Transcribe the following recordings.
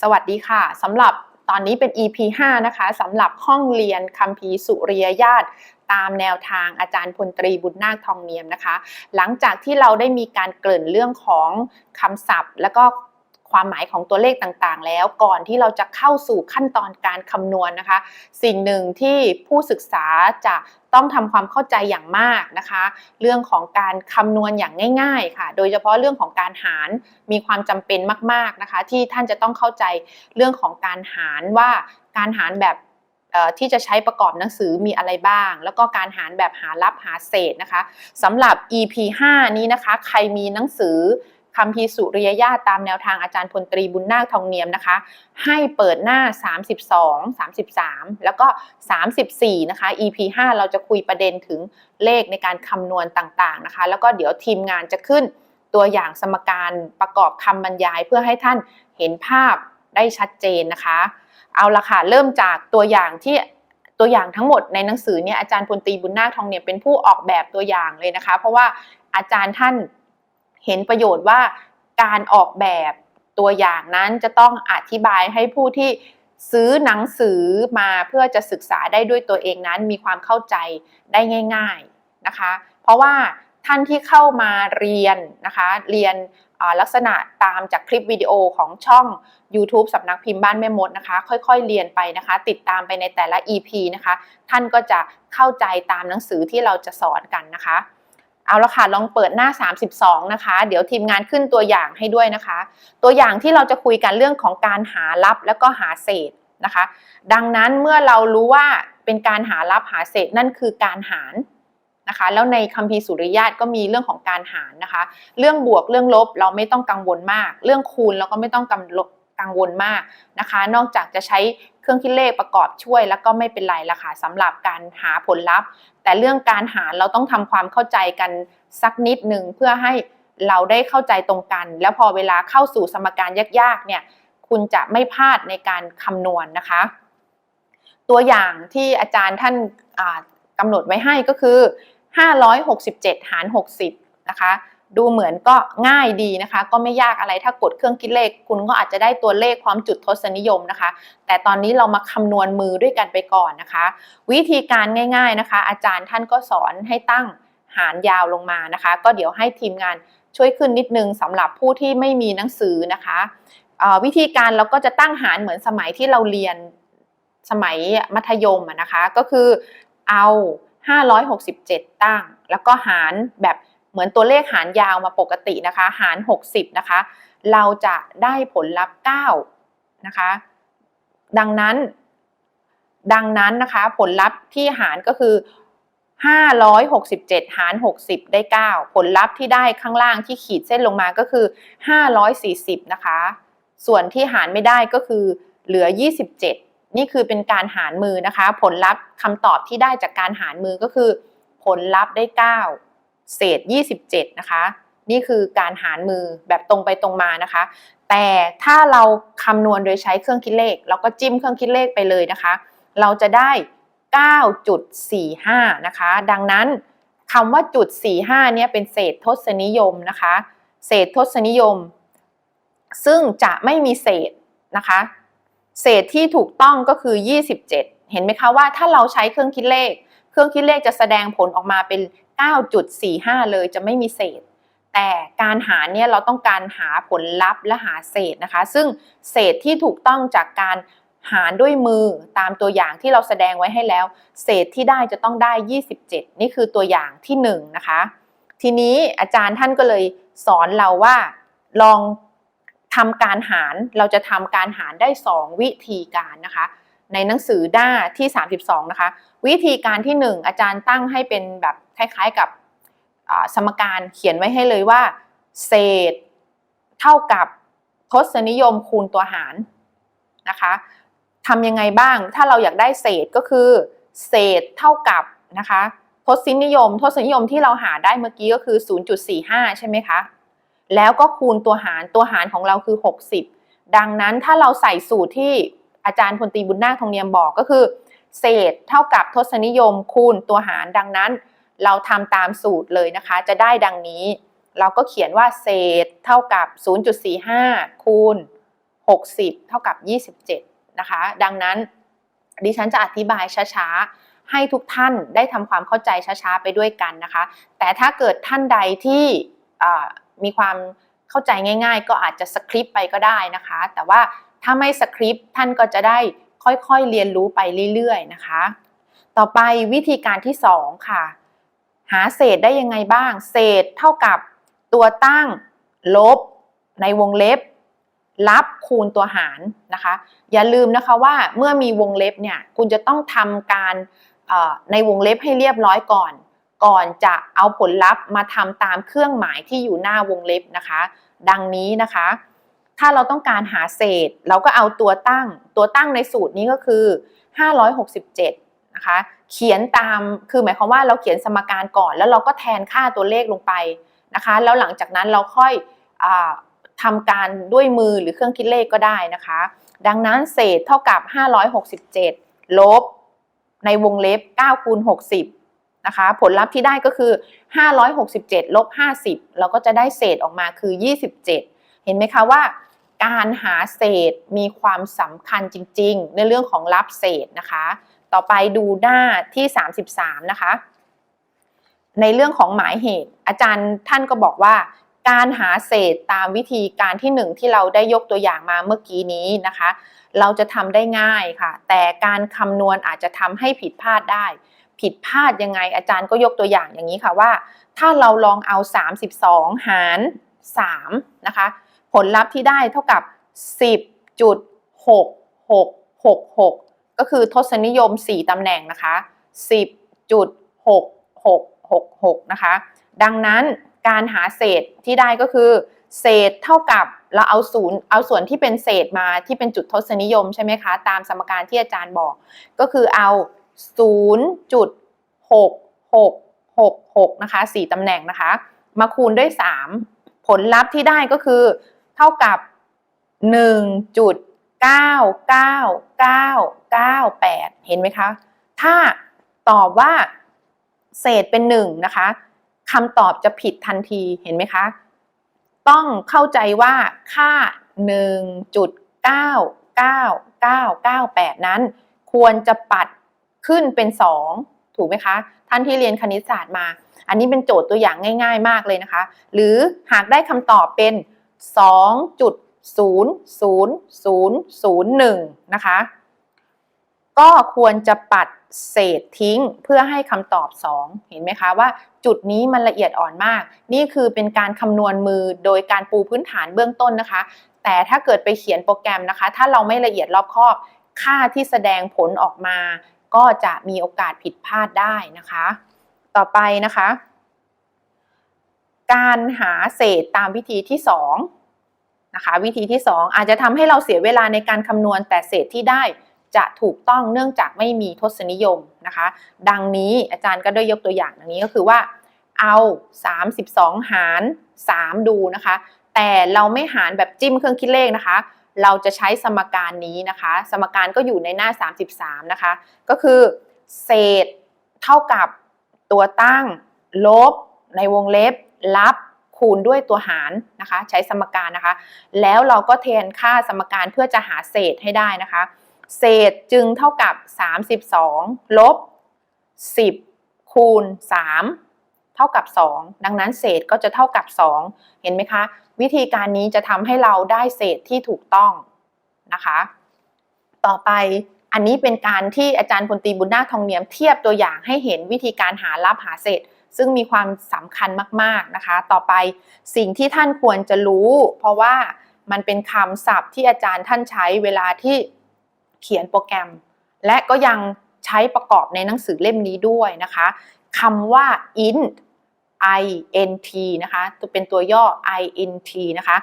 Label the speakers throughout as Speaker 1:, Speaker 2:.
Speaker 1: สวัสดีค่ะสำหรับตอนนี้เป็น EP 5 นะคะสำหรับห้องเรียนคัมภีร์สุริยญาติตามแนวทางอาจารย์พลตรีบุญนาคทองเนียมนะคะ หลังจากที่เราได้มีการเกริ่นเรื่องของคำศัพท์ แล้วก็ ความหมายของตัวเลขต่างๆ แล้วก่อนที่เราจะเข้าสู่ขั้นตอนการคำนวณนะคะ สิ่งหนึ่งที่ผู้ศึกษาจะต้องทำความเข้าใจอย่างมากนะคะ เรื่องของการคำนวณอย่างง่าย ๆ ค่ะ โดยเฉพาะเรื่องของการหารมีความจำเป็นมาก ๆนะคะ ที่ท่านจะต้องเข้าใจเรื่องของการหารว่าการหารแบบที่จะใช้ประกอบหนังสือมีอะไรบ้าง แล้วก็การหารแบบหารับหาเศษนะคะสำหรับ EP 5 นี้นะคะ ใครมีหนังสือ คำพีสุริยญาตตามแนวทางอาจารย์พลตรีบุญนาคทองเนียมนะคะ ให้เปิดหน้า 32 33 แล้วก็ 34 นะคะ EP 5 เราจะคุยประเด็นถึงเลขในการคำนวณต่างๆนะคะ แล้วก็เดี๋ยวทีมงานจะขึ้นตัวอย่างสมการประกอบคำบรรยายเพื่อให้ท่านเห็นภาพได้ชัดเจนนะคะ เอาละค่ะ เริ่มจากตัวอย่างที่ตัวอย่างทั้งหมดในหนังสือเนี่ยอาจารย์พลตรีบุญนาคทองเนียมเป็นผู้ออกแบบตัวอย่างเลยนะคะ เพราะว่าอาจารย์ท่าน เห็นประโยชน์ว่าการออกแบบตัวอย่างนั้นจะต้องอธิบายให้ผู้ที่ซื้อหนังสือมาเพื่อจะศึกษาได้ด้วยตัวเองนั้นมีความเข้าใจได้ง่าย ๆนะคะ เพราะว่าท่านที่เข้ามาเรียนนะคะ เรียนลักษณะตามจากคลิปวิดีโอของช่อง YouTube สำนักพิมพ์บ้านแม่มดนะคะ ค่อยๆ เรียนไปนะคะ ติดตามไปในแต่ละ EP นะคะ ท่านก็จะเข้าใจตามหนังสือที่เราจะสอนกันนะคะ เอาละค่ะลองเปิดหน้า 32 นะคะ เดี๋ยวทีมงานขึ้นตัวอย่างให้ด้วยนะคะ ตัวอย่างที่เราจะคุยกันเรื่องของการหารับแล้วก็หาเศษนะคะ ดังนั้นเมื่อเรารู้ว่าเป็นการหารับหาเศษนั่นคือการหารนะคะ แล้วในคัมภีร์สุริยาตก็มีเรื่องของการหารนะคะ เรื่องบวกเรื่องลบเราไม่ต้องกังวลมาก เรื่องคูณเราก็ไม่ต้องกังวลกังวลมากนะคะ นอกจากจะใช้เครื่องคิดเลขประกอบช่วย แล้วก็ไม่เป็นไรละค่ะสำหรับการหาผลลัพธ์ แต่เรื่องการหารเราต้องทำความเข้าใจกันสักนิดหนึ่งเพื่อให้เราได้เข้าใจตรงกัน แล้วพอเวลาเข้าสู่สมการยากๆเนี่ยคุณจะไม่พลาดในการคำนวณนะคะ ตัวอย่างที่อาจารย์ท่านกำหนดไว้ให้ก็คือ 567 หาร 60 นะคะ ดูเหมือนก็ง่ายดีนะคะ ก็ไม่ยากอะไรถ้ากดเครื่องคิดเลข คุณก็อาจจะได้ตัวเลขพร้อมจุดทศนิยมนะคะ แต่ตอนนี้เรามาคำนวณมือด้วยกันไปก่อนนะคะ วิธีการง่ายๆนะคะ อาจารย์ท่านก็สอนให้ตั้งหารยาวลงมานะคะ ก็เดี๋ยวให้ทีมงานช่วยขึ้นนิดนึงสำหรับผู้ที่ไม่มีหนังสือนะคะวิธีการเราก็จะตั้งหารเหมือนสมัยที่เราเรียนสมัยมัธยมนะคะ ก็คือเอา 567 ตั้ง แล้วก็หารแบบ เหมือนตัวเลขหารยาวมาปกตินะคะ หาร 60 นะคะ เราจะได้ผลลัพธ์ 9 นะคะ ดังนั้น ดังนั้นนะคะผลลัพธ์ที่หารก็คือ 567 หาร 60 ได้ 9 ผลลัพธ์ที่ได้ข้างล่างที่ขีดเส้นลงมาก็คือ 540 นะคะ ส่วนที่หารไม่ได้ก็คือเหลือ 27นี่คือเป็นการหารมือนะคะ ผลลัพธ์คำตอบที่ได้จากการหารมือก็คือ ผลลัพธ์ได้ 9 เศษ 27 นะคะ นี่คือการหารมือแบบตรงไปตรงมานะคะ แต่ถ้าเราคำนวณโดยใช้เครื่องคิดเลข เราก็จิ้มเครื่องคิดเลขไปเลยนะคะ เราจะได้ 9.45 นะคะ ดังนั้นคำว่าจุด45เนี่ยเป็นเศษทศนิยมนะคะ เศษทศนิยม ซึ่งจะไม่มีเศษนะคะ เศษที่ถูกต้องก็คือ 27 เห็นไหมคะว่าถ้าเราใช้เครื่องคิดเลข เครื่องคิดเลขจะแสดงผลออกมาเป็น 9.45 เลยจะไม่มีเศษ แต่การหารเนี่ยเราต้องการหาผลลัพธ์และหาเศษนะคะ ซึ่งเศษที่ถูกต้องจากการหารด้วยมือตามตัวอย่างที่เราแสดงไว้ให้แล้ว เศษที่ได้จะต้องได้ 27 นี่คือตัวอย่างที่1นนะคะทีนี้อาจารย์ท่านก็เลยสอนเราว่าลองทำการหารเราจะทำการหารได้ 2 วิธีการนะคะ ในหนังสือหน้าที่ 32 นะคะ วิธีการที่ 1 อาจารย์ตั้งให้เป็นแบบ คล้ายๆกับสมการเขียนไว้ให้เลยว่า เศษเท่ากับทศนิยมคูณตัวหารนะคะทำยังไงบ้างถ้าเราอยากได้เศษก็คือ เศษเท่ากับนะคะทศนิยมทศนิยมที่เราหาได้เมื่อกี้ก็คือ 0.45 ใช่ไหมคะ แล้วก็คูณตัวหารตัวหารของเราคือ 60 ดังนั้นถ้าเราใส่สูตรที่อาจารย์พลตีบุญนาคทองเนียมบอกก็คือ เศษเท่ากับทศนิยมคูณตัวหารดังนั้น เราทำตามสูตรเลยนะคะ จะได้ดังนี้ เราก็เขียนว่าเศษเท่ากับ 0.45 คูณ 60 เท่ากับ 27 นะคะ ดังนั้นดิฉันจะอธิบายช้าๆ ให้ทุกท่านได้ทำความเข้าใจช้าๆ ไปด้วยกันนะคะ แต่ถ้าเกิดท่านใดที่มีความเข้าใจง่าย ๆ ก็อาจจะสคริปต์ไปก็ได้นะคะ แต่ว่าถ้าไม่สคริปต์ท่านก็จะได้ค่อยๆ เรียนรู้ไปเรื่อยๆ นะคะ ต่อไปวิธีการที่ 2 ค่ะ หาเศษได้ยังไงบ้าง เศษเท่ากับตัวตั้งลบในวงเล็บรับคูณตัวหารนะคะ อย่าลืมนะคะว่าเมื่อมีวงเล็บเนี่ยคุณจะต้องทำการในวงเล็บให้เรียบร้อยก่อน ก่อนจะเอาผลลัพธ์มาทำตามเครื่องหมายที่อยู่หน้าวงเล็บนะคะ ดังนี้นะคะ ถ้าเราต้องการหาเศษ เราก็เอาตัวตั้ง ตัวตั้งในสูตรนี้ก็คือ 567 นะคะ เขียนตามคือหมายความว่าเราเขียนสมการก่อน แล้วเราก็แทนค่าตัวเลขลงไปนะคะ แล้วหลังจากนั้นเราค่อยอาทำการด้วยมือหรือเครื่องคิดเลขก็ได้นะคะ ดังนั้นเศษเท่ากับ 567 ลบ ในวงเล็บ9คูณ60นะคะ ผลลัพธ์ที่ได้ก็คือ 567 ลบ 50 เราก็จะได้เศษออกมาคือ 27 เห็นไหมคะว่า การหาเศษมีความสำคัญจริง ๆ ในเรื่องของรับเศษนะคะ ต่อไปดูหน้าที่ 33 นะคะ ในเรื่องของหมายเหตุ อาจารย์ท่านก็บอกว่า การหาเศษตามวิธีการที่หนึ่งที่เราได้ยกตัวอย่างมาเมื่อกี้นี้นะคะ เราจะทำได้ง่ายค่ะ แต่การคำนวณอาจจะทำให้ผิดพลาดได้ ผิดพลาดยังไง อาจารย์ก็ยกตัวอย่างอย่างนี้ค่ะว่า ถ้าเราลองเอา 32 หาร 3 นะคะ ผลลัพธ์ที่ได้เท่ากับ 10.6666 ก็คือทศนิยม 4ตำแหน่งนะคะ 10.6666 นะคะ ดังนั้นการหาเศษที่ได้ก็คือ เศษเท่ากับเราเอาศูนย์เอาส่วนที่เป็นเศษมาที่เป็นจุดทศนิยมใช่ไหมคะ ตามสมการที่อาจารย์บอก ก็คือเอา 0.6666 นะคะ 4ตำแหน่งนะคะ มาคูณด้วย 3 ผลลัพธ์ที่ได้ก็คือเท่ากับ 1. 9 9 9 9 8 เห็นไหมคะ ถ้าตอบว่าเศษเป็น1นะคะคำตอบจะผิดทันทีเห็นไหมคะ ต้องเข้าใจว่าค่า 1.99998 นั้น ควรจะปัดขึ้นเป็น 2 ถูกไหมคะ ท่านที่เรียนคณิตศาสตร์มา อันนี้เป็นโจทย์ตัวอย่างง่าย ๆ มากเลยนะคะ หรือหากได้คำตอบเป็น 0.0001 นะคะ ก็ควรจะปัดเศษทิ้งเพื่อให้คำตอบ 2 เห็นไหมคะว่าจุดนี้มันละเอียดอ่อนมาก นี่คือเป็นการคำนวณมือโดยการปูพื้นฐานเบื้องต้นนะคะ แต่ถ้าเกิดไปเขียนโปรแกรมนะคะ ถ้าเราไม่ละเอียดรอบคอบ ค่าที่แสดงผลออกมา ก็จะมีโอกาสผิดพลาดได้นะคะ ต่อไปนะคะ การหาเศษตามวิธีที่ 2 นะคะวิธีที่ 2 อาจจะทำให้เราเสียเวลาในการคำนวณแต่เศษที่ได้จะถูกต้องเนื่องจากไม่มีทศนิยมนะคะ ดังนี้อาจารย์ก็ได้ยกตัวอย่างดังนี้ก็คือว่าเอา 32 หาร 3 ดูนะคะ แต่เราไม่หารแบบจิ้มเครื่องคิดเลขนะคะ เราจะใช้สมการนี้นะคะ สมการก็อยู่ในหน้า 33 นะคะ ก็คือเศษเท่ากับตัวตั้ง ลบในวงเล็บรับ คูณด้วยตัวหารนะคะ ใช้สมการนะคะ แล้วเราก็แทนค่าสมการเพื่อจะหาเศษให้ได้นะคะ เศษจึงเท่ากับ 32ลบ10 คูณ 3 เท่ากับ 2 ดังนั้นเศษก็จะเท่ากับ 2 เห็นไหมคะ วิธีการนี้จะทำให้เราได้เศษที่ถูกต้องนะคะ ต่อไปอันนี้เป็นการที่อาจารย์พลตีบุญนาคทองเนียมเทียบตัวอย่างให้เห็นวิธีการหารับหาเศษ ซึ่งมีความสำคัญมากๆนะคะ ต่อไปสิ่งที่ท่านควรจะรู้ เพราะว่ามันเป็นคำศัพท์ที่อาจารย์ท่านใช้เวลาที่เขียนโปรแกรม และก็ยังใช้ประกอบในหนังสือเล่มนี้ด้วยนะคะคำว่า int int นะคะตัวเป็นตัวย่อ int นะคะ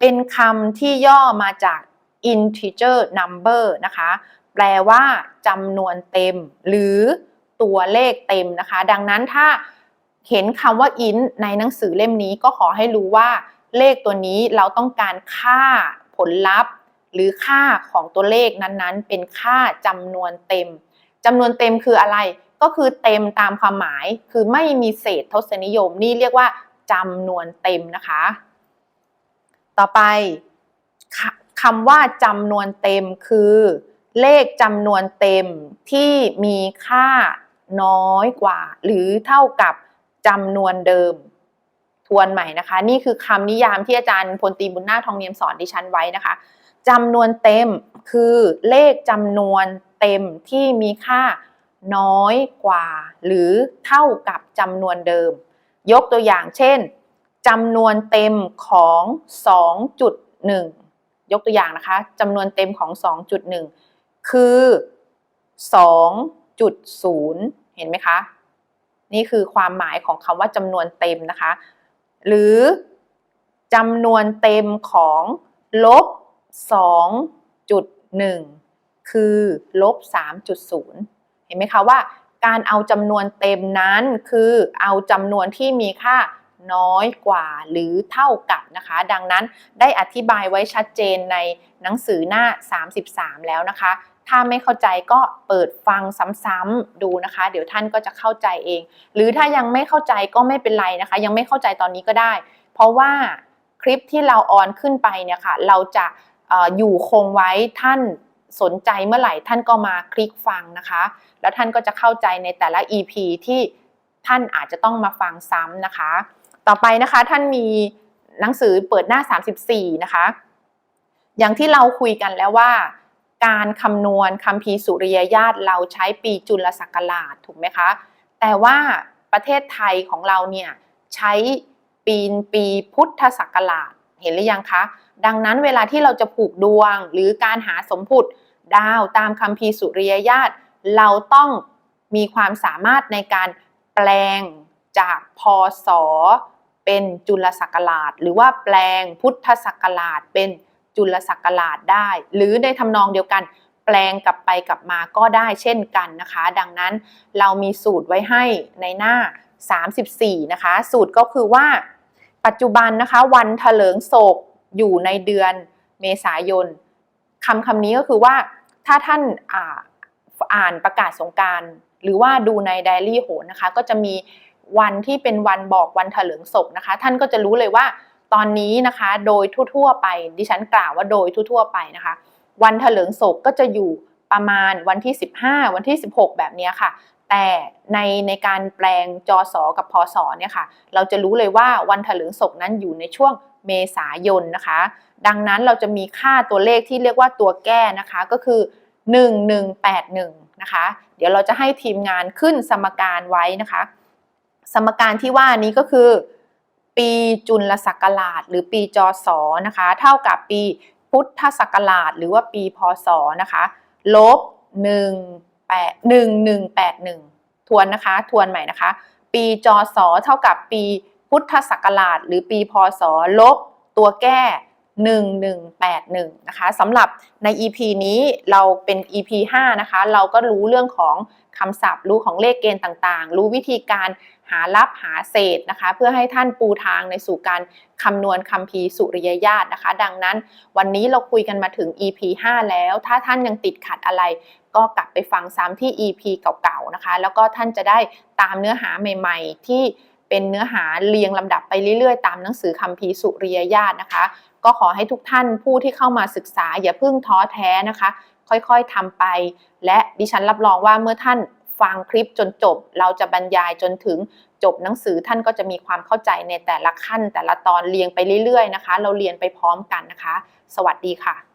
Speaker 1: เป็นคำที่ย่อมาจาก integer number นะคะ แปลว่าจำนวนเต็ม หรือตัวเลขเต็มนะคะ ดังนั้นถ้า เห็นคำว่า int ในหนังสือเล่มนี้ก็ขอให้รู้ว่าเลขตัวนี้เราต้องการค่าผลลัพธ์ หรือค่าของตัวเลขนั้นๆ เป็นค่าจำนวนเต็มจำนวนเต็มคืออะไรก็คือเต็มตามความหมายคือไม่มีเศษทศนิยมนี่เรียกว่าจำนวนเต็มนะคะ ต่อไปคคำว่าจำนวนเต็มคือ เลขจำนวนเต็มที่มีค่าน้อยกว่า หรือเท่ากับ จำนวนเดิม ทวนใหม่นะคะ นี่คือคำนิยามที่อาจารย์พลตีบุญนาคทองเนียมสอนดิฉันไว้นะคะจำนวนเต็มคือเลขจำนวนเต็มที่มีค่าน้อยกว่า หรือเท่ากับจำนวนเดิม ยกตัวอย่างเช่นจำนวนเต็มของ 2.1 ยกตัวอย่างนะคะจำนวนเต็มของ 2.1 คือ 2.0 เห็นไหมคะ นี่คือความหมายของคำว่าจำนวนเต็มนะคะ หรือจำนวนเต็มของลบ 2.1 คือลบ 3.0 เห็นไหมคะว่าการเอาจำนวนเต็มนั้นคือเอาจำนวนที่มีค่าน้อยกว่าหรือเท่ากับนะคะ ดังนั้นได้อธิบายไว้ชัดเจนในหนังสือหน้า 33 แล้วนะคะ ถ้าไม่เข้าใจก็เปิดฟังซ้ำๆดูนะคะ เดี๋ยวท่านก็จะเข้าใจเอง หรือถ้ายังไม่เข้าใจก็ไม่เป็นไรนะคะ ยังไม่เข้าใจตอนนี้ก็ได้ เพราะว่าคลิปที่เราออนขึ้นไปเนี่ยค่ะ เราจะอออยู่คงไว้ท่านสนใจเมื่อไหร่ท่านก็มาคลิกฟังนะคะ แล้วท่านก็จะเข้าใจในแต่ละ EP ที่ท่านอาจจะต้องมาฟังซ้ำนะคะ ต่อไปนะคะท่านมีหนังสือเปิดหน้า 34 นะคะ อย่างที่เราคุยกันแล้วว่า การคำนวณคำพีสุริยญาตเราใช้ปีจุลศักราชถูกไหมคะ แต่ว่าประเทศไทยของเราเนี่ยใช้ปีปีพุทธศักราชเห็นหรือยังคะ ดังนั้นเวลาที่เราจะผูกดวงหรือการหาสมพุทดาวตามคำพีสุริยญาตเราต้องมีความสามารถในการแปลงจากพศเป็นจุลศักราช หรือว่าแปลงพุทธศักราชเป็น จุลศักราชได้ หรือในทำนองเดียวกันแปลงกลับไปกลับมาก็ได้เช่นกันนะคะ ดังนั้นเรามีสูตรไว้ให้ในหน้า 34 นะคะ สูตรก็คือว่า ปัจจุบันนะคะ วันเถลิงศกอยู่ในเดือนเมษายนคำคำนี้ก็คือว่าถ้าท่านอ่าอานประกาศสงการหรือว่าดูในไดอารี่โหนนะคะ ก็จะมีวันที่เป็นวันบอกวันเถลิงศพนะคะ ท่านก็จะรู้เลยว่า ตอนนี้นะคะโดยทั่วๆไป ดิฉันกล่าวว่าโดยทั่วๆไปนะคะ วันเถลิงศพก็จะอยู่ประมาณวันที่ 15 วันที่ 16 แบบนี้ค่ะ แต่ในในการแปลงจอสอกับพอสอเนี่ยค่ะ เราจะรู้เลยว่าวันเถลิงศพนั้นอยู่ในช่วงเมษายนนะคะ ดังนั้นเราจะมีค่าตัวเลขที่เรียกว่าตัวแก้นะคะก็คือ 1181 นะคะ เดี๋ยวเราจะให้ทีมงานขึ้นสมการไว้นะคะ สมการที่ว่านี้ก็คือ ปีจุลศักราช หรือปีจศนะคะ เท่ากับปีพุทธศักราช หรือว่าปีพศนะคะลบ1 8 1181 ทวนนะคะ ทวนใหม่นะคะ ปีจศเท่ากับปีพุทธศักราช หรือปีพศลบตัวแก้ 1181 นะคะสำหรับใน EP นี้เราเป็น EP 5 นะคะ เราก็รู้เรื่องของคำศัพท์ รู้ของเลขเกณฑ์ต่างๆ รู้วิธีการหารับหาเศษนะคะ เพื่อให้ท่านปูทางในสู่การคำนวณคำพีสุริยญาตนะคะ ดังนั้นวันนี้เราคุยกันมาถึง EP 5 แล้ว ถ้าท่านยังติดขัดอะไร ก็กลับไปฟังซ้ำที่ EP เก่าๆนะคะ แล้วก็ท่านจะได้ตามเนื้อหาใหม่ ๆ ที่เป็นเนื้อหาเรียงลำดับไปเรื่อยๆ ตามหนังสือคำพีสุริยญาตนะคะ ก็ขอให้ทุกท่านผู้ที่เข้ามาศึกษา อย่าเพิ่งท้อแท้นะคะ ค่อยๆทำไป และดิฉันรับรองว่าเมื่อท่านฟังคลิปจนจบ เราจะบรรยายจนถึงจบหนังสือท่านก็จะมีความเข้าใจในแต่ละขั้น แต่ละตอนเรียงไปเรื่อยๆนะคะ เราเรียนไปพร้อมกันนะคะ สวัสดีค่ะ